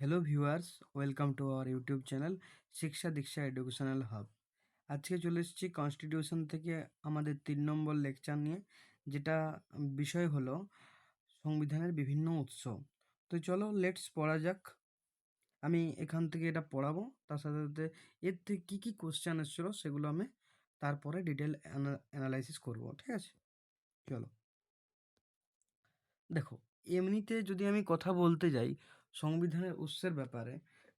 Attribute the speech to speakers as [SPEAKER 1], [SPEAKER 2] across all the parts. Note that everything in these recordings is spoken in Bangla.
[SPEAKER 1] Hello viewers welcome to our YouTube channel Shiksha Diksha educational hub আজকে চলে এসেছি কনস্টিটিউশন থেকে আমাদের তিন নম্বর লেকচার নিয়ে, যেটা বিষয় হলো সংবিধানের বিভিন্ন উৎস। তো চলো লেটস পড়া যাক। আমি এখান থেকে এটা পড়াবো, তার সাথে সাথে এর থেকে কী কী কোশ্চেন এসেছিল সেগুলো আমি তারপরে ডিটেল অ্যানালাইসিস করব, ঠিক আছে? চলো। দেখো, এমনিতে যদি আমি কথা বলতে যাই সংবিধানের উৎসের ব্যাপারে,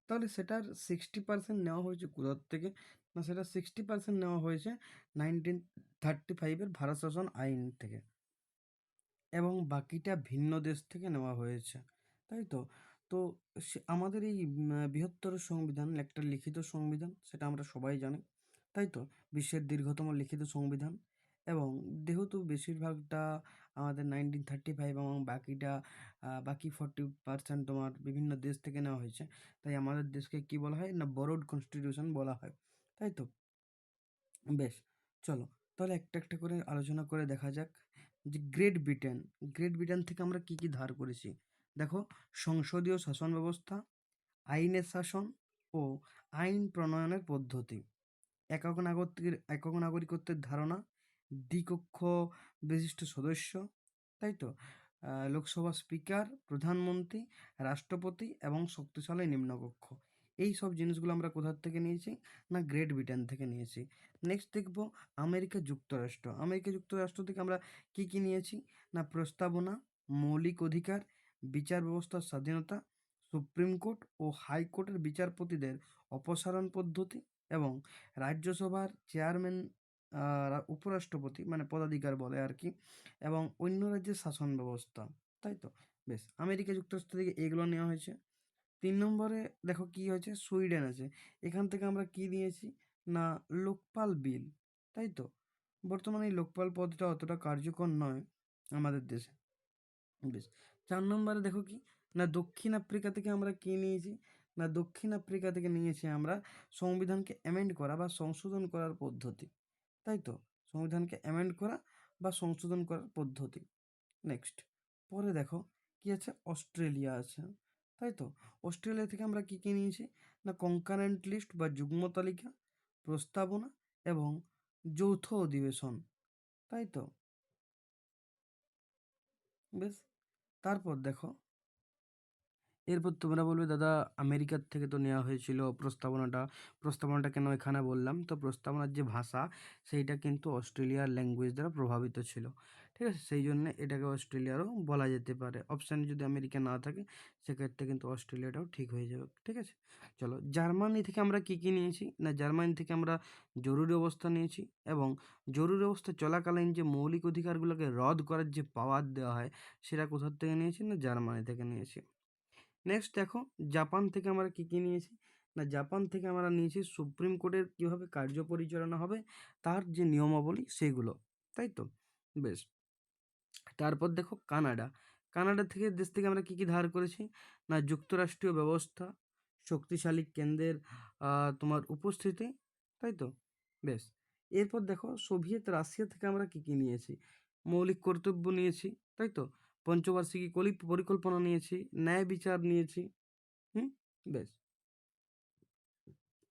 [SPEAKER 1] তাহলে সেটার সিক্সটি পার্সেন্ট নেওয়া হয়েছে কোথার থেকে? না, সেটা সিক্সটি পার্সেন্ট নেওয়া হয়েছে নাইনটিন থার্টি ফাইভের ভারত শাসন আইন থেকে। এবং বাকিটা ভিন্ন দেশ থেকে নেওয়া হয়েছে, তাই তো? তো আমাদের এই বৃহত্তর সংবিধান, একটা লিখিত সংবিধান, সেটা আমরা সবাই জানি, তাই তো? বিশ্বের দীর্ঘতম লিখিত সংবিধান। এবং যেহেতু বেশিরভাগটা আমাদের নাইনটিন থার্টি ফাইভ এবং বাকিটা বাকি ফর্টি পার্সেন্ট তোমার বিভিন্ন দেশ থেকে নেওয়া হয়েছে, তাই আমাদের দেশকে কি বলা হয় না বরোড কনস্টিটিউশন বলা হয়, তাই তো? বেশ, চলো, তাহলে একটা একটা করে আলোচনা করে দেখা যাক যে গ্রেট ব্রিটেন গ্রেট ব্রিটেন থেকে আমরা কি কি ধার করেছি? দেখো, সংসদীয় শাসন ব্যবস্থা, আইনের শাসন ও আইন প্রণয়নের পদ্ধতি, একক নাগরিকের একক নাগরিকত্বের ধারণা দ্বিকক্ষ বিশিষ্ট সদস্য, তাই তো? লোকসভা স্পিকার, প্রধানমন্ত্রী, রাষ্ট্রপতি এবং শক্তিশালী নিম্নকক্ষ। এই সব জিনিসগুলো আমরা কোথার থেকে নিয়েছি? না গ্রেট ব্রিটেন থেকে নিয়েছি। নেক্সট দেখব আমেরিকা যুক্তরাষ্ট্র। আমেরিকা যুক্তরাষ্ট্র থেকে আমরা কি কি নিয়েছি? না প্রস্তাবনা, মৌলিক অধিকার, বিচার ব্যবস্থার স্বাধীনতা, সুপ্রিম কোর্ট ও হাইকোর্টের বিচারপতিদের অপসারণ পদ্ধতি এবং রাজ্যসভার চেয়ারম্যান উপরাষ্ট্রপতি মানে পদাধিকার বলে আর কি এবং অন্য রাজ্যের শাসন ব্যবস্থা, তাই তো? বেশ, আমেরিকা যুক্তরাষ্ট্র থেকে এগুলো নেওয়া হয়েছে। তিন নম্বরে দেখো কি হয়েছে? সুইডেন আছে। এখান থেকে আমরা কি নিয়েছি? না, লোকপাল বিল, তাই তো? বর্তমানে এই লোকপাল পদটা অতটা কার্যকর নয় আমাদের দেশে। বেশ, চার নম্বরে দেখো কি? না, দক্ষিণ আফ্রিকা থেকে আমরা কী নিয়েছি? না, দক্ষিণ আফ্রিকা থেকে নিয়েছি আমরা সংবিধানকে অ্যামেন্ড করা বা সংশোধন করার পদ্ধতি। তাই তো? সংবিধানকে অ্যামেন্ড করা বা সংশোধন করার পদ্ধতি। নেক্সট পরে দেখো কি আছে? অস্ট্রেলিয়া আছে। তাই তো? অস্ট্রেলিয়া থেকে আমরা কী কী নিয়েছি? না কনকারেন্ট লিস্ট বা যুগ্ম তালিকা, প্রস্তাবনা এবং যৌথ অধিবেশন। তাই তো? বেশ। তারপর দেখো এরপর তোমরা বলবে, দাদা, আমেরিকার থেকে তো নেওয়া হয়েছিল প্রস্তাবনাটা। প্রস্তাবনাটা কেন এখানে বললাম? তো প্রস্তাবনার যে ভাষা, সেইটা কিন্তু অস্ট্রেলিয়ার ল্যাঙ্গুয়েজ দ্বারা প্রভাবিত ছিল। ঠিক আছে? সেই জন্য এটাকে অস্ট্রেলিয়ারও বলা যেতে পারে। অপশানে যদি আমেরিকা না থাকে, সেক্ষেত্রে কিন্তু অস্ট্রেলিয়াটাও ঠিক হয়ে যাবে। ঠিক আছে? চলো, জার্মানি থেকে আমরা কী কী নিয়েছি? না, জার্মানি থেকে আমরা জরুরি অবস্থা নিয়েছি এবং জরুরি অবস্থা চলাকালীন যে মৌলিক অধিকারগুলোকে রদ করার যে পাওয়ার দেওয়া হয়, সেটা কোথার থেকে নিয়েছি? না, জার্মানি থেকে নিয়েছি। নেক্সট দেখো জাপান থেকে আমরা কী কী নিয়েছি? না জাপান থেকে আমরা নিয়েছি সুপ্রিম কোর্টের কীভাবে কার্য পরিচালনা হবে, তার যে নিয়মাবলী সেগুলো, তাই তো? বেশ। তারপর দেখো কানাডা কানাডা থেকে দেশ থেকে আমরা কী কী ধার করেছি? না, যুক্তরাষ্ট্রীয় ব্যবস্থা, শক্তিশালী কেন্দ্রের তোমার উপস্থিতি, তাই তো? বেশ। এরপর দেখো সোভিয়েত রাশিয়া থেকে আমরা কী কী নিয়েছি? মৌলিক কর্তব্য নিয়েছি, তাই তো? পঞ্চবার্ষিকী কলি পরিকল্পনা নিয়েছি, ন্যায় বিচার নিয়েছি, হুম বেশ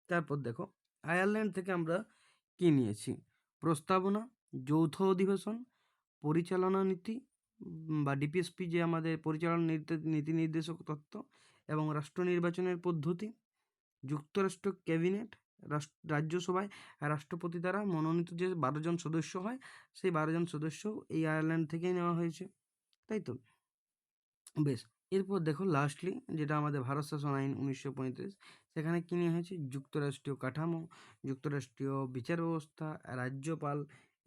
[SPEAKER 1] তারপর দেখো, আয়ারল্যান্ড থেকে আমরা কি নিয়েছি? প্রস্তাবনা, যৌথ অধিবেশন, পরিচালনা নীতি বা ডিপিএসপি যে আমাদের পরিচালনা নীতি নির্দেশক তত্ত্ব এবং রাষ্ট্র নির্বাচনের পদ্ধতি, যুক্তরাষ্ট্র ক্যাবিনেট রাজ্যসভায় রাষ্ট্রপতি দ্বারা মনোনীত যে বারো জন সদস্য হয়, সেই বারো জন সদস্য এই আয়ারল্যান্ড থেকেই নেওয়া হয়েছে। তাই তো? বেশ, এরপর দেখো লাস্টলি যেটা আমাদের ভারত শাসন আইন উনিশশো পঁয়ত্রিশ, সেখানে কী নিয়ে হয়েছে? যুক্তরাষ্ট্রীয় কাঠামো, যুক্তরাষ্ট্রীয় বিচার ব্যবস্থা, রাজ্যপাল,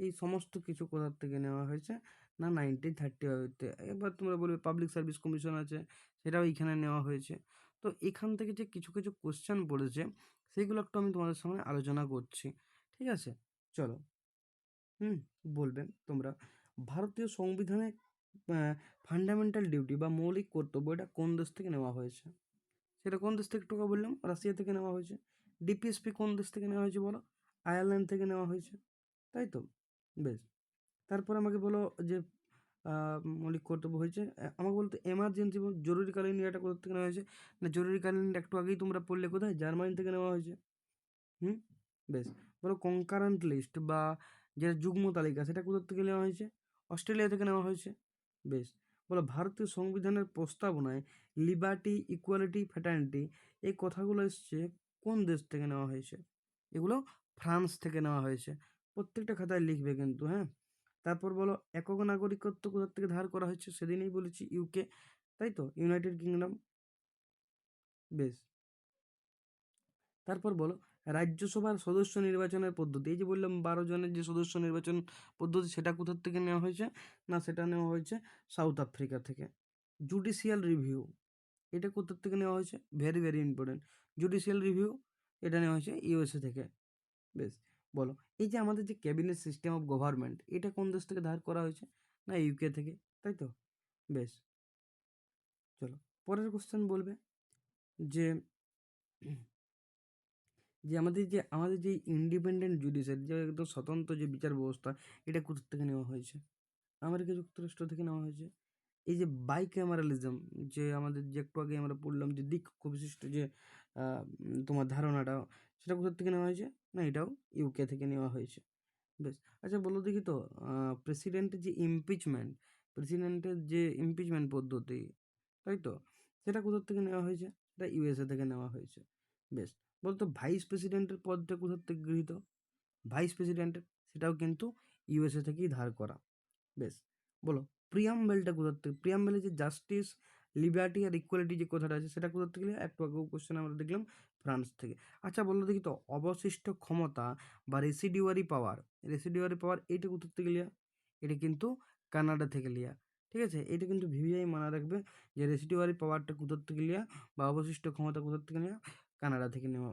[SPEAKER 1] এই সমস্ত কিছু কোথার থেকে নেওয়া হয়েছে? না নাইনটিন থার্টি ফাইভতে এবার তোমরা বলবে পাবলিক সার্ভিস কমিশন আছে, সেটাও এইখানে নেওয়া হয়েছে। তো এখান থেকে যে কিছু কিছু কোশ্চেন পড়েছে সেইগুলো একটু আমি তোমাদের সামনে আলোচনা করছি। ঠিক আছে? চলো। হুম বলবেন তোমরা। ভারতীয় সংবিধানে ফান্ডামেন্টাল ডিউটি বা মৌলিক কর্তব্য এটা কোন দেশ থেকে নেওয়া হয়েছে? সেটা কোন দেশ থেকে একটু বললাম? রাশিয়া থেকে নেওয়া হয়েছে। ডিপিএসপি কোন দেশ থেকে নেওয়া হয়েছে বলো? আয়ারল্যান্ড থেকে নেওয়া হয়েছে। তাই তো? বেশ। তারপর আমাকে বলো যে মৌলিক কর্তব্য হয়েছে। আমাকে বলতে এমার্জেন্সি জরুরিকালীন এটা কোথা থেকে নেওয়া হয়েছে? না জরুরিকালীন একটু আগেই তোমরা পড়লে কোথায়? জার্মানি থেকে নেওয়া হয়েছে। হুম? বেশ। বলো কনকারেন্ট লিস্ট বা যেটা যুগ্ম তালিকা, সেটা কোথা থেকে নেওয়া হয়েছে? অস্ট্রেলিয়া থেকে নেওয়া হয়েছে। বেশ। বলো, ভারতীয় সংবিধানের প্রস্তাবনায় লিবার্টি ইকুয়ালিটি ফ্যাটার্নিটি এই কথাগুলো এসছে কোন দেশ থেকে নেওয়া হয়েছে? এগুলো ফ্রান্স থেকে নেওয়া হয়েছে। প্রত্যেকটা খাতায় লিখবে কিন্তু হ্যাঁ? তারপর বলো, একক নাগরিকত্ব কোথা থেকে ধার করা হয়েছে সেদিনই বলেছি ইউকে তাই তো? ইউনাইটেড কিংডম বেশ। তারপর বলো রাজ্যসভার সদস্য নির্বাচনের পদ্ধতি। এই যে বললাম, বারো জনের যে সদস্য নির্বাচন পদ্ধতি, সেটা কোথার থেকে নেওয়া হয়েছে? না, সেটা নেওয়া হয়েছে সাউথ আফ্রিকা থেকে। জুডিশিয়াল রিভিউ, এটা কোথার থেকে নেওয়া হয়েছে? Very very important. Judicial review, এটা নেওয়া হয়েছে ইউএসএ থেকে। বেশ, বলো। এই যে আমাদের যে ক্যাবিনেট সিস্টেম অফ গভর্নমেন্ট, এটা কোন দেশ থেকে ধার করা হয়েছে? না ইউকে থেকে, তাই তো? বেশ, চলো। পরের কোশ্চেন বলবে যে যে আমাদের যে আমাদের যে ইন্ডিপেন্ডেন্ট জুডিশিয়ারি যে একদম স্বতন্ত্র যে বিচার ব্যবস্থা, এটা কোথা থেকে নেওয়া হয়েছে? আমেরিকা যুক্তরাষ্ট্র থেকে নেওয়া হয়েছে। এই যে বাই ক্যামেরালিজম যে আমাদের যে একটু আগে আমরা পড়লাম যে দিক বিশিষ্ট যে তোমার ধারণাটা, সেটা কোথা থেকে নেওয়া হয়েছে? না, এটাও ইউকে থেকে নেওয়া হয়েছে। বেশ আচ্ছা বলো দেখি তো প্রেসিডেন্টের যে ইমপিচমেন্ট প্রেসিডেন্টের যে ইমপিচমেন্ট পদ্ধতি, তাই তো? সেটা কোথা থেকে নেওয়া হয়েছে? সেটা ইউএসএ থেকে নেওয়া হয়েছে। বেশ বলতো ভাইস প্রেসিডেন্টের পদটা কোথা থেকে গৃহীত? ভাইস প্রেসিডেন্টের সেটাও কিন্তু ইউএসএ থেকেই ধার করা। বেশ, বলো প্রিয়াম্বেলটা কোথার থেকে? প্রিয়াম্বেলে যে জাস্টিস লিবার্টি আর ইকুয়ালিটি যে কথাটা আছে, সেটা কোথার থেকে? একটু আগেও কোশ্চেন আমরা দেখলাম ফ্রান্স থেকে। আচ্ছা বলল দেখি তো, অবশিষ্ট ক্ষমতা বা রেসিডিউয়ারি পাওয়ার রেসিডিউয়ারি পাওয়ার এইটা কোথার থেকে লিয়া এটা কিন্তু কানাডা থেকে লিয়া ঠিক আছে এটা কিন্তু ভিভিআই মানা রাখবে যে রেসিডিউয়ারি পাওয়ারটা কোথার থেকে লিয়া বা অবশিষ্ট ক্ষমতা কোথার থেকে নেওয়া কানাডা থেকে নেওয়া।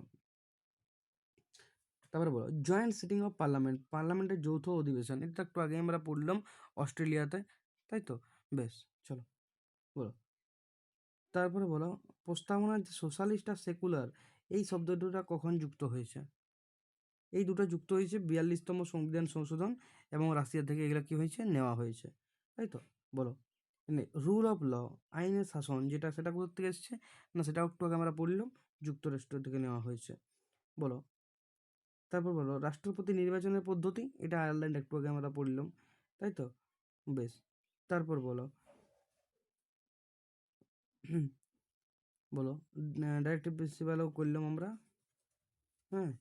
[SPEAKER 1] তারপরে বলো জয়েন্ট সিটিং অফ পার্লামেন্ট পার্লামেন্টের যৌথ অধিবেশন, এটা একটু আগে আমরা পড়লাম অস্ট্রেলিয়াতে, তাই তো? বেশ, চলো, বলো। তারপরে বলো প্রস্তাবনার যে সোশ্যালিস্ট আর সেকুলার এই শব্দ দুটা কখন যুক্ত হয়েছে? এই দুটো যুক্ত হয়েছে বিয়াল্লিশতম সংবিধান সংশোধন এবং রাশিয়া থেকে এগুলো কি হয়েছে? নেওয়া হয়েছে, তাই তো? বলো রুল অফ ল আইনের শাসন, যেটা সেটা কোথা থেকে এসছে? না সেটা একটু আগে আমরা পড়লাম। যুক্তরাষ্ট্র থেকে নেওয়া হয়েছে। বলো। তারপর বলো, রাষ্ট্রপতি নির্বাচনের পদ্ধতি, এটা আয়ারল্যান্ড একটু আগে আমরা পড়লাম, তাই তো? বেশ। তারপর বলো। বলো ডাইরেক্টিভ প্রিন্সিপালও করলাম আমরা। হ্যাঁ?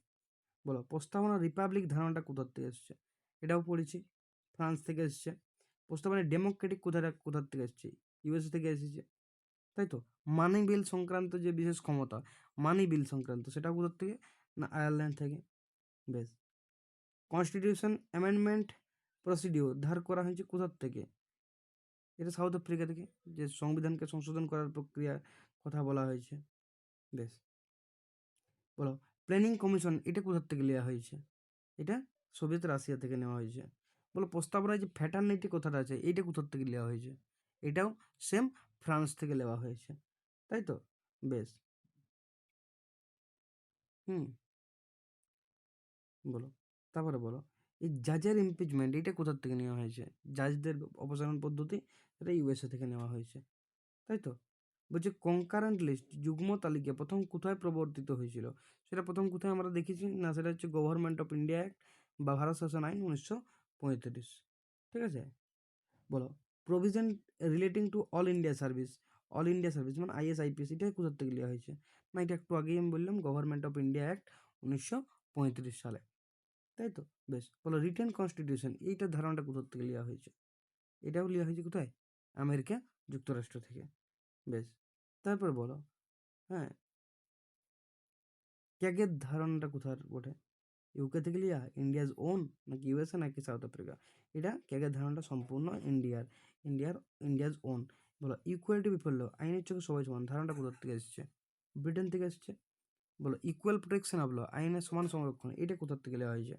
[SPEAKER 1] বলো, প্রস্তাবনা রিপাবলিক ধারণাটা কোথার থেকে এসছে? এটাও পড়েছি। ফ্রান্স থেকে এসছে। প্রস্তাবনা ডেমোক্রেটিক কোথাটা, কোথার থেকে এসছে? ইউএসএ থেকে এসেছে। তাই তো? মানি বিল সংক্রান্ত যে বিশেষ ক্ষমতা মানি বিল সংক্রান্ত, সেটা কোথার থেকে? না আয়ারল্যান্ড থেকে। বেশ। কনস্টিটিউশন অ্যামেন্ডমেন্ট প্রসিডিওর ধার করা হয়েছে কোথার থেকে? এটা সাউথ আফ্রিকা থেকে, যে সংবিধানকে সংশোধন করার প্রক্রিয়ার কথা বলা হয়েছে। বেশ। বলো প্ল্যানিং কমিশন এটা কোথার থেকে নেওয়া হয়েছে? এটা সোভিয়েত রাশিয়া থেকে নেওয়া হয়েছে। বলো প্রস্তাবনায় যে ফ্যাটার্নিটি কথাটা আছে এইটা কোথার থেকে নেওয়া হয়েছে? এটাও সেম ফ্রান্স থেকে নেওয়া হয়েছে। তাই তো? বেশ। হুম। বলো, তারপরে বলো। এই জাজের ইমপিচমেন্ট এটা কোথার থেকে নেওয়া হয়েছে? জাজদের অপসারণ পদ্ধতি এটা ইউএসএ থেকে নেওয়া হয়েছে। তাই তো? বলছে কনকারেন্ট লিস্ট যুগ্ম তালিকা, প্রথম কোথায় প্রবর্তিত হয়েছিল? সেটা প্রথম কোথায় আমরা দেখেছি? না, সেটা হচ্ছে গভর্নমেন্ট অফ ইন্ডিয়া অ্যাক্ট বা ভারত শাসন আইন উনিশশো পঁয়ত্রিশ। ঠিক আছে? বলো। Provision relating to all India service all India service মানে আইএস আইপিএস এটা কোথার থেকে নেওয়া হয়েছে। না, এটা একটু আগেই আমি বললাম গভর্নমেন্ট অফ ইন্ডিয়া অ্যাক্ট উনিশশো পঁয়ত্রিশ সালে। তাই তো? বেশ, বলো রিটেন কনস্টিটিউশন এইটার ধারণাটা কোথার থেকে নেওয়া হয়েছে। এটাও নেওয়া হয়েছে কোথায়? আমেরিকা, যুক্তরাষ্ট্র থেকে। বেশ, তারপর বলো হ্যাঁ। ক্যাগের ধারণাটা কোথার ওঠে ইউকে থেকে লিয়া ইন্ডিয়াজ ওন নাকি ইউএসএ নাকি সাউথ আফ্রিকা এটা ক্যাগের ধারণাটা সম্পূর্ণ ইন্ডিয়ার ইন্ডিয়ার ইন্ডিয়াজ ওন বলো ইকুয়ালিটি বিফল্য আইনের চোখে সবাই সমান, ধারণাটা কোথার থেকে এসছে? ব্রিটেন থেকে এসছে। বলো ইকুয়াল প্রোটেকশন অফ আইনের সমান সংরক্ষণ, এটা কোথার থেকে নেওয়া হয়েছে?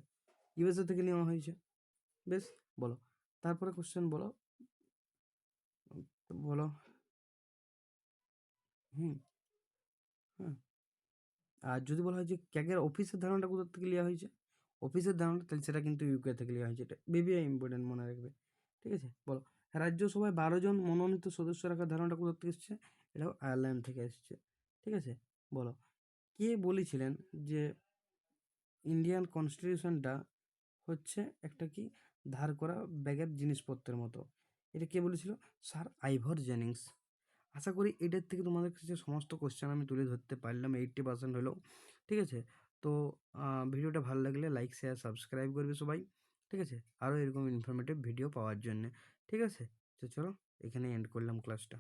[SPEAKER 1] ইউএসএ থেকে নেওয়া হয়েছে। বেশ, বলো। তারপরে কোশ্চেন বলো। বলো। হুম হ্যাঁ। আর যদি বলা হয় যে ক্যাগের অফিসের ধারণাটা কোথার থেকে নেওয়া হয়েছে? অফিসের ধারণাটা তাহলে সেটা কিন্তু ইউকে থেকে নেওয়া হয়েছে। এটা বেবি ইম্পর্টেন্ট মনে রাখবে। ঠিক আছে? বলো। রাজ্যসভায় বারো জন মনোনীত সদস্য রাখার ধারণাটা কোথা থেকে এসছে? এটাও আয়ারল্যান্ড থেকে এসছে। ঠিক আছে? বলো। কে বলেছিলেন যে ইন্ডিয়ান কনস্টিটিউশনটা হচ্ছে একটা কি ধার করা ব্যাগের জিনিসপত্রের মতো? এটা কে বলেছিল? Sir আইভর Jennings. আশা করি এটার থেকে তোমাদের কাছে সমস্ত কোশ্চেন আমি তুলে ধরতে পারলাম এইটটি পার্সেন্ট হলেও, ঠিক আছে? তো ভিডিওটা ভালো লাগলে লাইক শেয়ার সাবস্ক্রাইব করবে সবাই, ঠিক আছে? আরও এরকম ইনফরমেটিভ ভিডিও পাওয়ার জন্যে, ঠিক আছে? তো চলো এখানে এন্ড করলাম ক্লাসটা